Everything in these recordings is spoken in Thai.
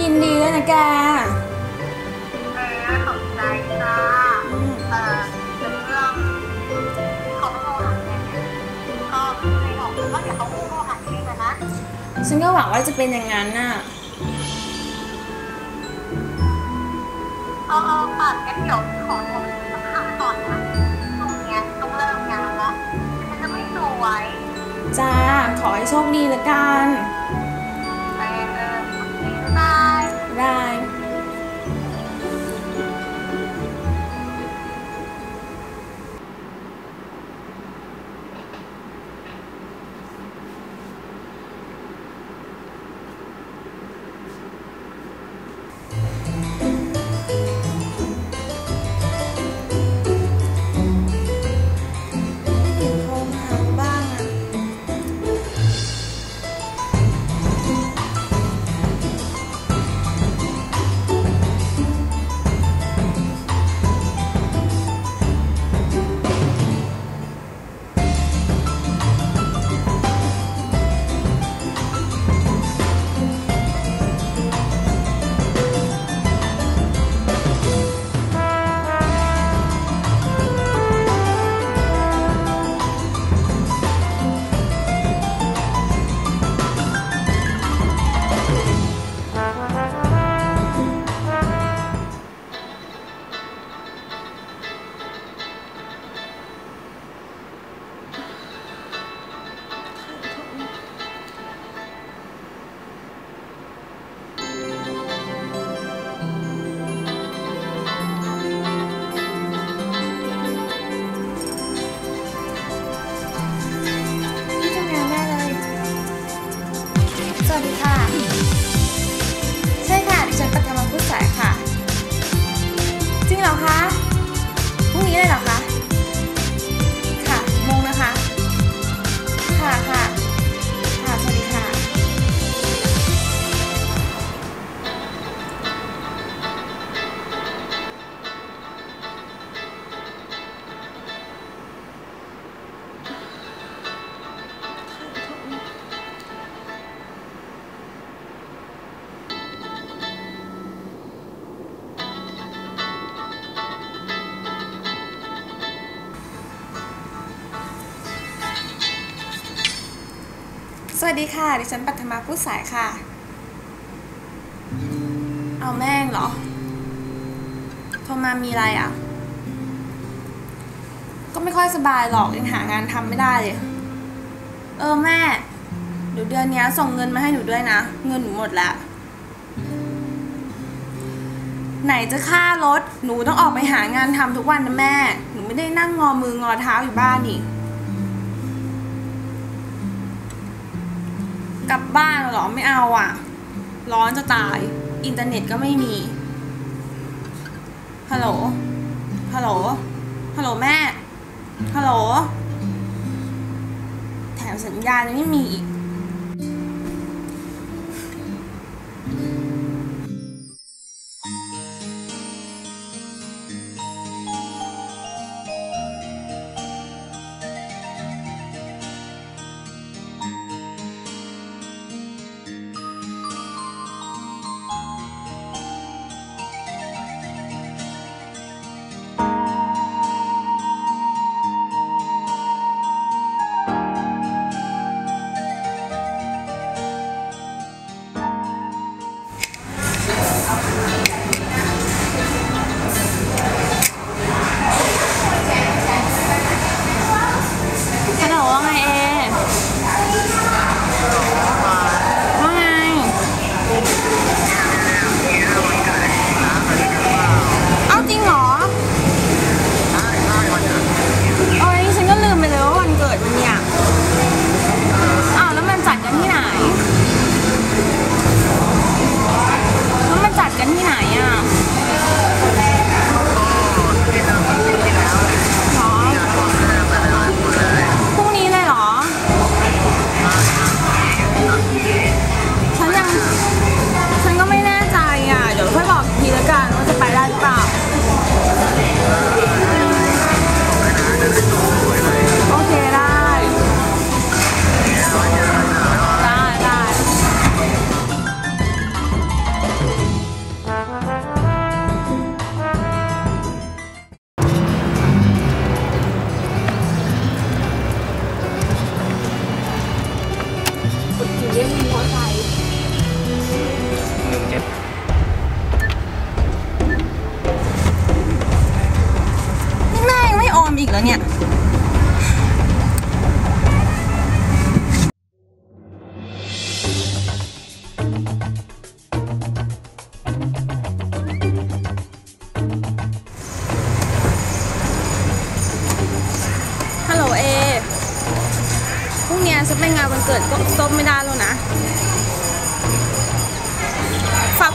ยินดีด้วยนะแกเออขอบใจค่ะอืมเออเรื่องเขาโทรหาแกก็ไม่บอกว่าเดี๋ยวเขาโทรหาพี่นะนะฉันก็หวังว่าจะเป็นอย่างนั้นน่ะเออเออปัดงั้นเดี๋ยวขอโทรสักครั้งก่อนนะตรงเนี้ยต้องเลิกงานแล้วฉันจะไม่สวยจ้า ขอให้โชคดีละกัน เค วัสดีค่ะ ดิฉันปัทมาผู้สายค่ะ เอาแม่งเหรอ โทรมามีอะไรอะ ก็ไม่ค่อยสบายหรอกยังหางานทำไม่ได้เลย เออแม่เดี๋ยวเดือนนี้ส่งเงินมาให้หนูด้วยนะ เงินหนูหมดแล้วไหนจะค่ารถ หนูต้องออกไปหางานทำทุกวันนะแม่ หนูไม่ได้นั่งงอมืองอเท้าอยู่บ้านนี่ ไม่เอาอะ ร้อนจะตาย อินเทอร์เน็ตก็ไม่มี ฮัลโหล ฮัลโหล ฮัลโหลแม่ ฮัลโหล แถมสัญญาณยังไม่มีอีก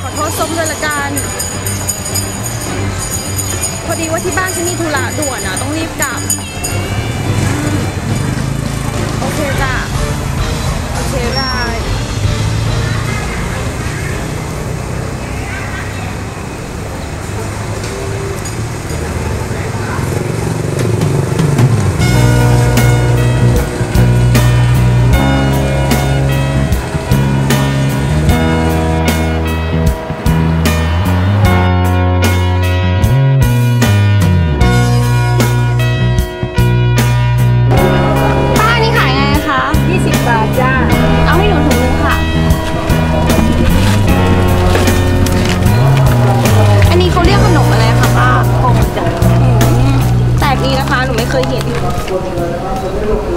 ขอโทษส้มด้วยละกัน พอดีว่าที่บ้านฉันมีธุระด่วนอะ ต้องรีบกลับ โอเคจ้ะโอเคได้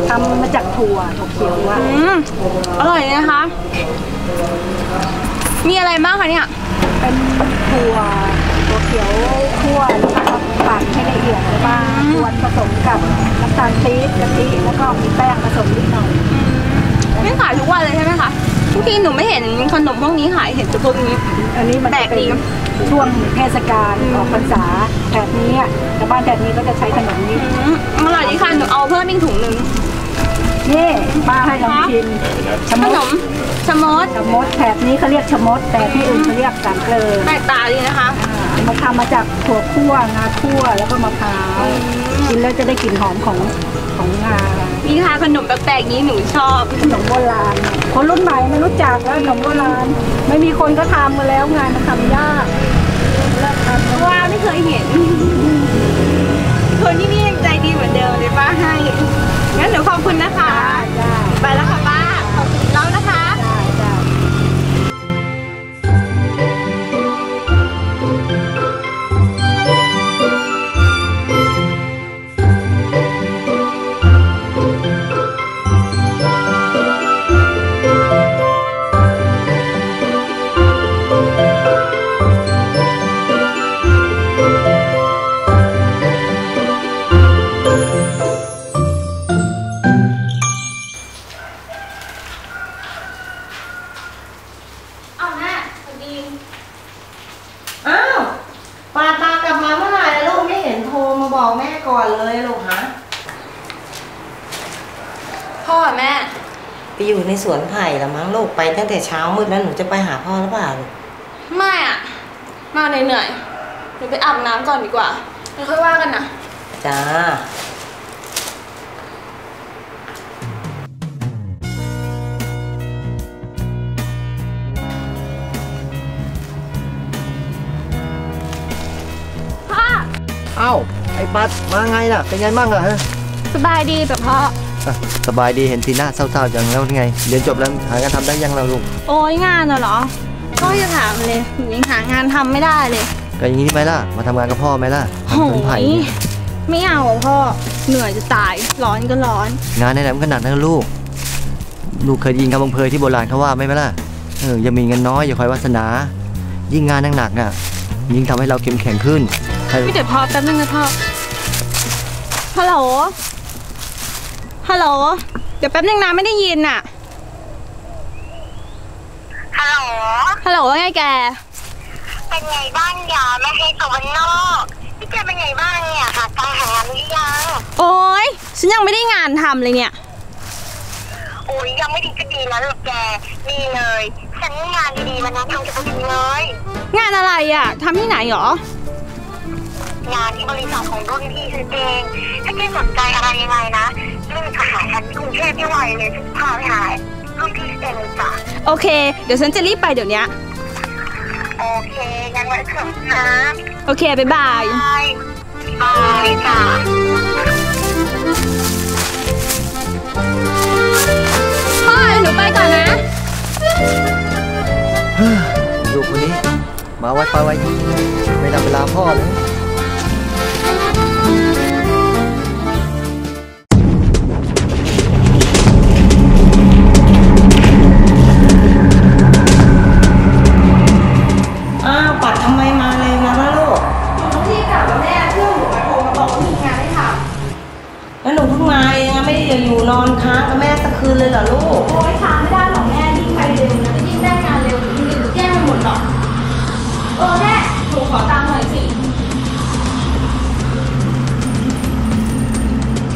ทำมาจากถั่วถั่วเขียวอะอืมอร่อยเลยนะคะ มีอะไรบ้างคะเนี่ย เป็นถั่วถั่วเขียวคั่วแล้วก็ปั่นให้ละเอียดแล้วมากวนผสมกับน้ำตาลปี๊บกะทิแล้วก็มีแป้งผสมนิดหน่อยไม่ขายทุกวันเลยใช่ไหมคะทุกทีหนูไม่เห็นขนมพวกนี้ขายเห็นแต่พวกนี้ อันนี้มันแปลจะกเป็ดีนช่วงเทศกาลออกพรรษาแถบนี้ อะชาวบ้านแถบนี้ก็จะใช้ขนมนี้อืมอร่อยดีค่ะ หนูเอาเพิ่มอีกถุงหนึ่งนี่ป้าให้ลองชิมชะขมนดมชะมดชะมดแถบนี้เขาเรียกชะมด แต่ที่อื่นเขาเรียกสามเกลือแปลกตาดีนะคะอ่ามันทำมาจากถั่วคั่วงาคั่วแล้วก็มะพร้าวกินแล้วจะได้กลิ่นหอมของของงามีค่ะขนมแปลกๆนี้หนูชอบ ขนมโบราณ คนรุ่นใหม่ไม่รู้จักแล้วขนมโบราณ ไม่มีคนก็ทำมาแล้วงานมันทำยากเลิกทำเพราะว่าไม่เคยเห็น คนที่นี่ยังใจดีเหมือนเดิมเลยป้าให้ งั้นหนูขอบคุณนะคะได้ไปแล้วค่ะ่อนเลยลูกฮะพ่อแม่ ไปอยู่ในสวนไผ่ละมั้งลูกไปตั้งแต่เช้ามืดแล้วหนูจะไปหาพ่อหรือเปล่าลูกไม่อะมาเหนื่อยๆหนูไปอาบน้ำก่อนดีกว่าเราค่อยว่ากันนะจ้าเอ้า ไอ้ปัดมาไงล่ะ เป็นไงบ้างล่ะฮะสบายดีแต่พ่ออะสบายดีเห็นสีหน้าเศร้าๆจังแล้วไง เรียนจบแล้วหางานทำได้ยังเราลูก โอ้ยงานน่ะเหรอ ก็จะถามเลยหนูยังหางานทำไม่ได้เลยก็อย่างนี้ไหมล่ะ มาทำงานกับพ่อไหมล่ะโหทำสวนไผ่ยเนี่ยไม่เอาอะพ่อเหนื่อยจะตายร้อนก็ร้อน งานในไหนมันก็หนักนะลูก ลูกเคยได้ยินคำบังเพยที่โบราณเขาว่าไหมไหมล่ะ เอออย่ามีเงินน้อยอย่าคอยวาสนา ยิ่งงานหนักๆน่ะ ยิ่งทำให้เราเข้มแข็งขึ้น ถ้าไม่เดี๋ยวพ่อแป๊บนึงนะพ่อ ฮัลโหล ฮัลโหล เดี๋ยวแป๊บนึงนะไม่ได้ยินอะ ฮัลโหล ฮัลโหลว่าไงแก เป็นไงบ้างยาแม่ให้ตัวมันนอกพี่แกเป็นไงบ้างเนี่ยหาการหางานหรือยัง โอ้ยฉันยังไม่ได้งานทำเลยเนี่ยโอ้ยยังไม่ดีก็ดีนะลูกแกนี่เลยฉันมีงานดีๆมาแนะนำแกพอดีเลย งานอะไรอะทำที่ไหนหรอ งานที่บริษัทของรุ่นพี่ฉันเองถ้าแกสนใจอะไรยังไงนะรีบมาหาฉันที่กรุงเทพไม่ไหวเลยฉันพาไปหารุ่นพี่ฉันเองเลยจ้ะโอเค เดี๋ยวฉันจะรีบไปเดี๋ยวนี้โอเคงั้นไว้เถอะนะโอเคบ๊ายบายบายบายจ้ะพ่อเดี๋ยวหนูไปก่อนนะลูกคนนี้ มาไวไปไวจริงๆเลยไม่นำเวลาพ่อเลย คืนเลยเหรอลูกำโอ้ยทำไม่ได้หรอกแม่ยิ่งไปเร็วนะยิ่งได้งานเร็วหนูยิ่งหนูแก้ไปหมดหรอกเออแม่หนูขอตังค์หน่อยสิ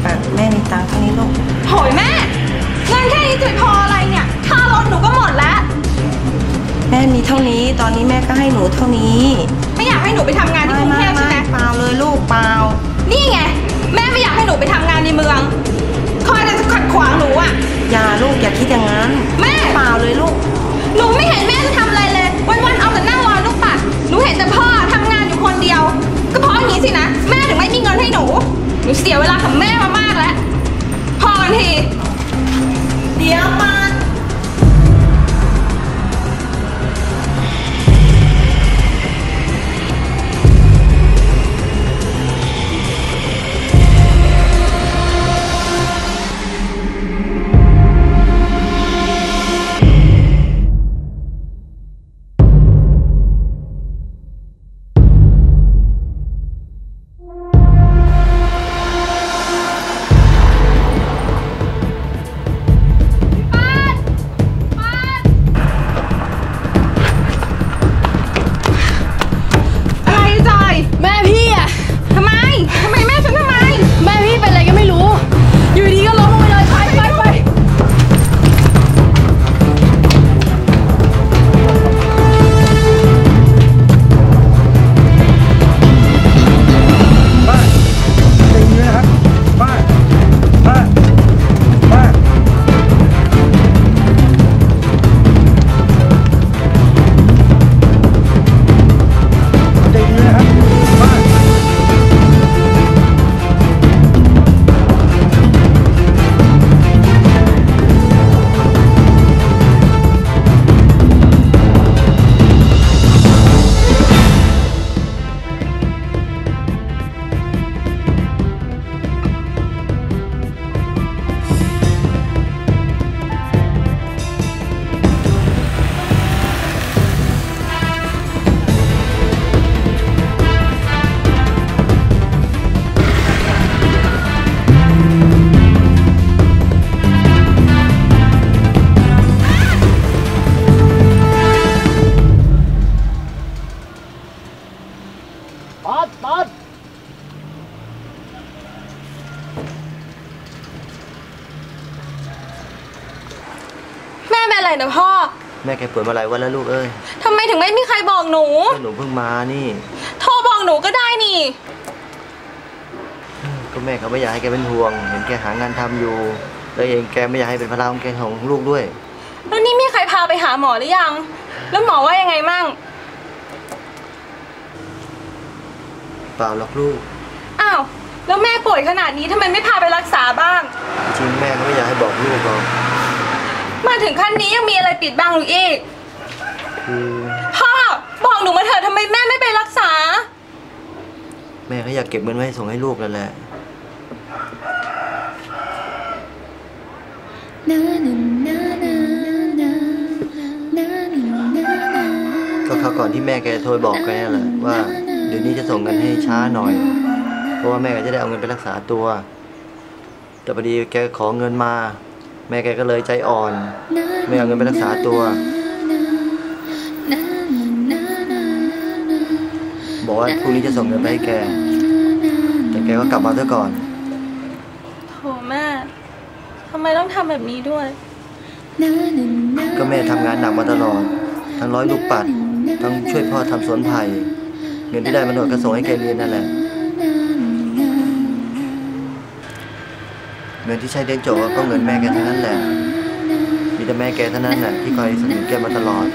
อะแม่มีตังค์เท่านี้ลูก โหยแม่เงินแค่นี้จะพออะไรเนี่ยค่ารถหนูก็หมดแล้ว แม่มีเท่านี้ ตอนนี้แม่ก็ให้หนูเท่านี้ไม่อยากให้หนูไปทำงานที่กรุงเทพใช่ไหม เปล่าเลยลูกเปล่า นี่ไง แม่ไม่อยากให้หนูไปทำงานในเมือง คอยแต่จะขัดขวางหนูอะ อย่าลูกอย่าคิดอย่างนั้น แม่ เปล่าเลยลูก หนูไม่เห็นแม่จะทำอะไรเลย วันๆเอาแต่หน้าลอยลูกปัดหนูเห็นแต่พ่อทำงานอยู่คนเดียว ก็เพราะอย่างนี้สินะ แม่ถึงไม่มีเงินให้หนู หนูเสียเวลากับแม่มามากแล้ว พอกันที เดี๋ยวปัด ม่แกป่วยมาหลายวันแล้วลูกเอ้ยทำไมถึงไม่มีใครบอกหนูก็หนูเพิ่งมานี่ โทรบอกหนูก็ได้นี่ ก็แม่เขาไม่อยากให้แกเป็นห่วง เห็นแกหางานทำอยู่ แล้วเองแกไม่อยากให้เป็นภาระของแกของลูกด้วย แล้วนี่มีใครพาไปหาหมอหรือยัง แล้วหมอว่ายังไงมั่ง เปล่าหรอกลูก อ้าว แล้วแม่ป่วยขนาดนี้ทำไมไม่พาไปรักษาบ้าง จริงๆแม่เขาไม่อยากให้บอกลูกหรอก มาถึงขั้นนี้ยังมีอะไรปิดบังหนูอีก คือพ่อ บอกหนูมาเถอะทำไมแม่ไม่ไปรักษา แม่เขาอยากเก็บเงินไว้ส่งให้ลูกนั่นแหละ ก็คราวก่อนที่แม่แกโทรบอกแกนั่นแหละว่า เดี๋ยวนี้จะส่งเงินให้ช้าหน่อย เพราะว่าแม่ก็จะได้เอาเงินไปรักษาตัว แต่พอดีแกขอเงินมา แม่แกก็เลยใจอ่อน ไม่เอาเงินไปรักษาตัว บอกว่าพรุ่งนี้จะส่งเงินไปให้แก แต่แกก็กลับมาซะก่อนโถแม่ทำไมต้องทำแบบนี้ด้วย ก็แม่ทำงานหนักมาตลอด ทั้งร้อยลูกปัด ทั้งช่วยพ่อทำสวนไผ่ เงินที่ได้มาหน่อยก็ส่งให้แกเรียนนั่นแหละ เงินที่ใช้เรียนจก็เงินแม่แกทั้งนั้นแหละ มีแต่แม่แกเท่านั้นแหละที่คอยสนับสนุนแกมาตลอด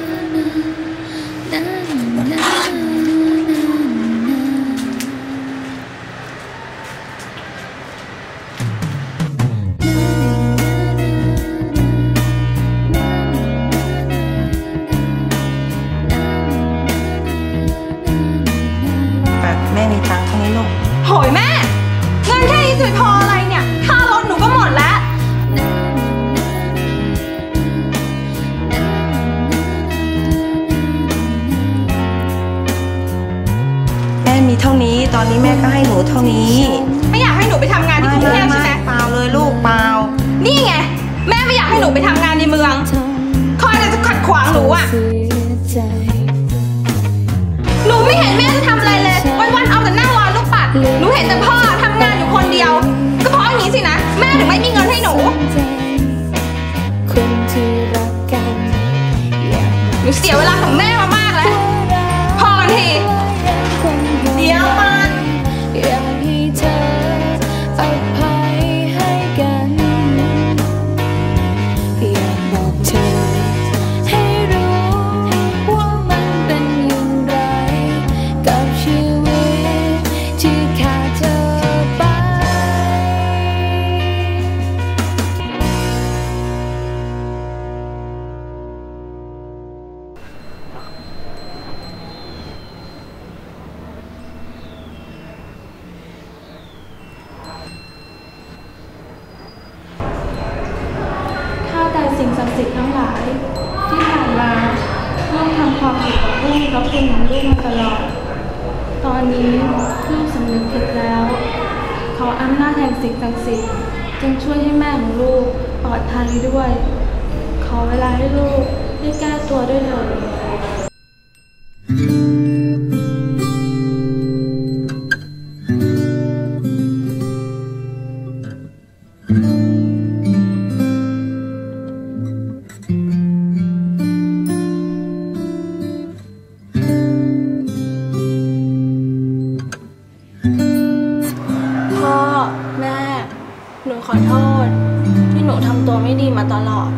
ตัวไม่ดีมาตลอด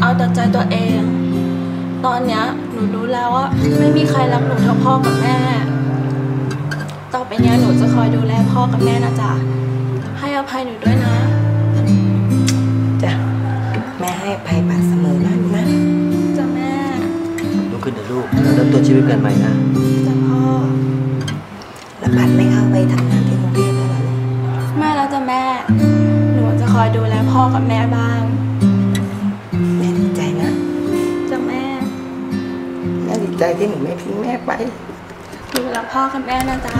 เอาแต่ใจตัวเอง ตอนเนี้ยหนูรู้แล้วว่าไม่มีใครรักหนูเท่าพ่อกับแม่ ต่อไปเนี้ยหนูจะคอยดูแลพ่อกับแม่นะจ๊ะ ให้อภัยหนูด้วยนะ จ้ะแม่ให้อภัยปากเสมอนะลูกนะจ้ะแม่ลุกขึ้นเถอะลูกเริ่มต้นชีวิตกันใหม่นะจ้ะพ่อแล้วปัดไม่เข้าไปทำงานที่กรุงเทพแล้วเหรอลูกไม่แล้วจ้ะแม่ หนูจะคอยดูแลพ่อกับแม่บ้าง ใจที่หนูไม่ทิ้งแม่ไปดูแลพ่อกับแม่นะจ๊ะ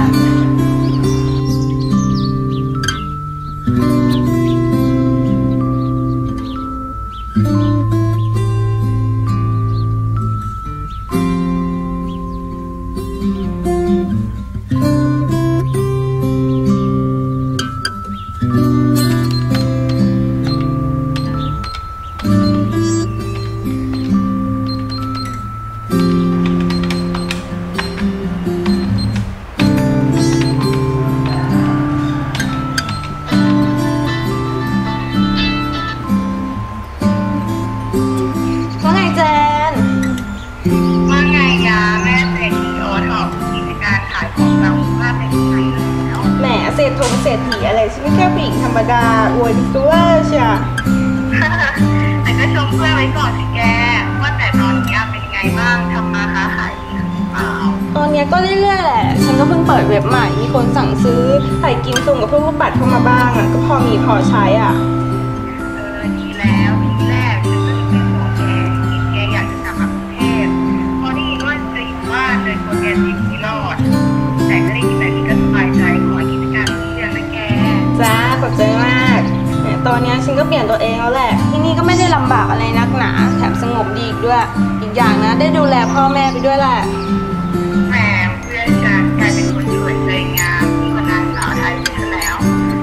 อวยดิสเวอร์เชียแต่ก็ชมเพื่อนไว้ก่อนสิแก ว่าแต่ตอนนี้เป็นยังไงบ้างทำมาค้าขายดีหรือเปล่า ตอนเนี้ยก็เรื่อยๆแหละ ฉันก็เพิ่งเปิดเว็บใหม่ มีคนสั่งซื้อไข่กินส่งกับพวกลูกปัดเข้ามาบ้างอะ ก็พอมีพอใช้อะ เออดีแล้วทีแรกฉันก็นึกเป็นห่วงแกคิดแกอยากจะกลับมากรุงเทพพอได้ยินว่าจะอยู่บ้านเลยกลัวแกชีวิตไม่รอด แต่ก็ได้ ขอบใจมากเนี่ยตอนเนี้ยฉันก็เปลี่ยนตัวเองแล้วแหละ ที่นี่ก็ไม่ได้ลำบากอะไรนักหนา แถมสงบดีอีกด้วย อีกอย่างนะ ได้ดูแลพ่อแม่ไปด้วยแหละ แหมเพื่อนกันกลายเป็นคนสวยใจงามที่คนนั้นสาวไทยไปซะแล้ว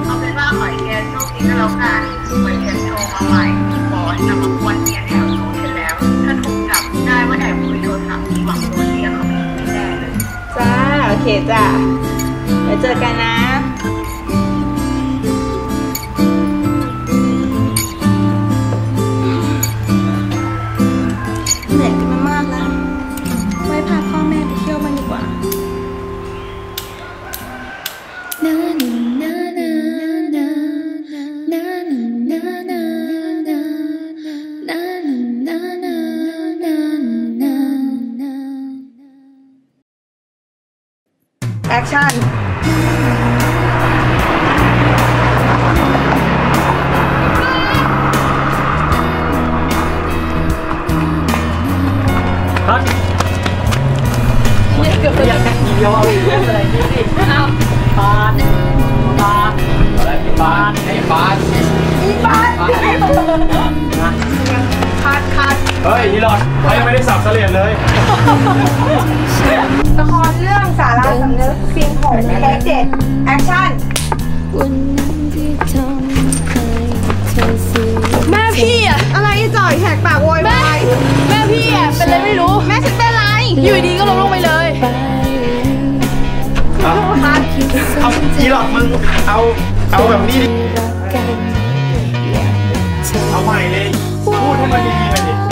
เอาเป็นว่าขอให้แกโชคดีก็แล้วกันเหมือนแกโทรมาใหม่บอสนำมากวนเมียแถวนู้นเสร็จแล้ว ถ้าถูกจับได้ว่าแอบคุยโทรศัพท์ที่หวังโดนเรียกเขาไม่ไม่แน่เลย จ้า โอเคจ้าเดี๋ยวเจอกันนะ เฮ้ยอีหลอดเขายังไม่ได้สับเสลียดเลยละครเรื่องสาราสำนึกซีนหงเทคเจ็ดแอคชั่นวันนั้นที่ทำให้เธอเสียแม่พี่อะอะไรจ่อยแหกปากโวยวายแม่พี่อะเป็นอะไรไม่รู้ แม่ฉันเป็นไร อยู่ดีๆก็ล้มลงไปเลยไปเอาอีหลอดมึงเอาเอาแบบนี้ดิรักกันอยากเธอเอาใหม่เลยพูดให้มันดีๆหน่อยดิอ่าคง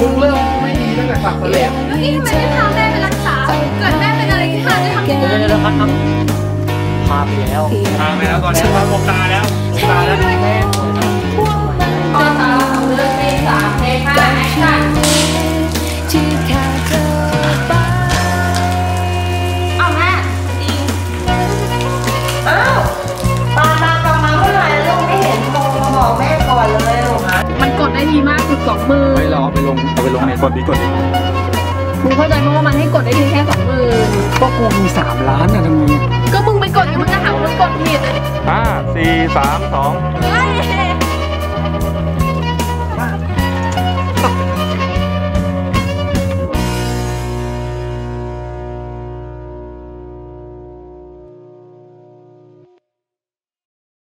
มึงเริ่มไม่ดีตั้งแต่สับเสลียดแล้วนี่ทำไมไม่พาแม่ไปรักษา เกิดแม่เป็นอะไรขึ้นมาจะทำยังไงเดี๋ยวครับครับพาไปแล้วพาไปแล้วตอนนี้พาหมกตาแล้วหมกตาแล้วแม่พ่อตาเลือกเพลงสามเพลงห้าแอคชั่น ได้ดีมากคือสองมือไม่รอไปลงเอาไปลงในกดดีกดดีมึงเข้าใจไหมว่ามันให้กดได้ทีแค่สองมือก็กูมีสามล้านนะทำไมก็มึงไปกดอยู่มึงก็หาว่ามึงกดผิดห้าสี่สามสองเฮ้ย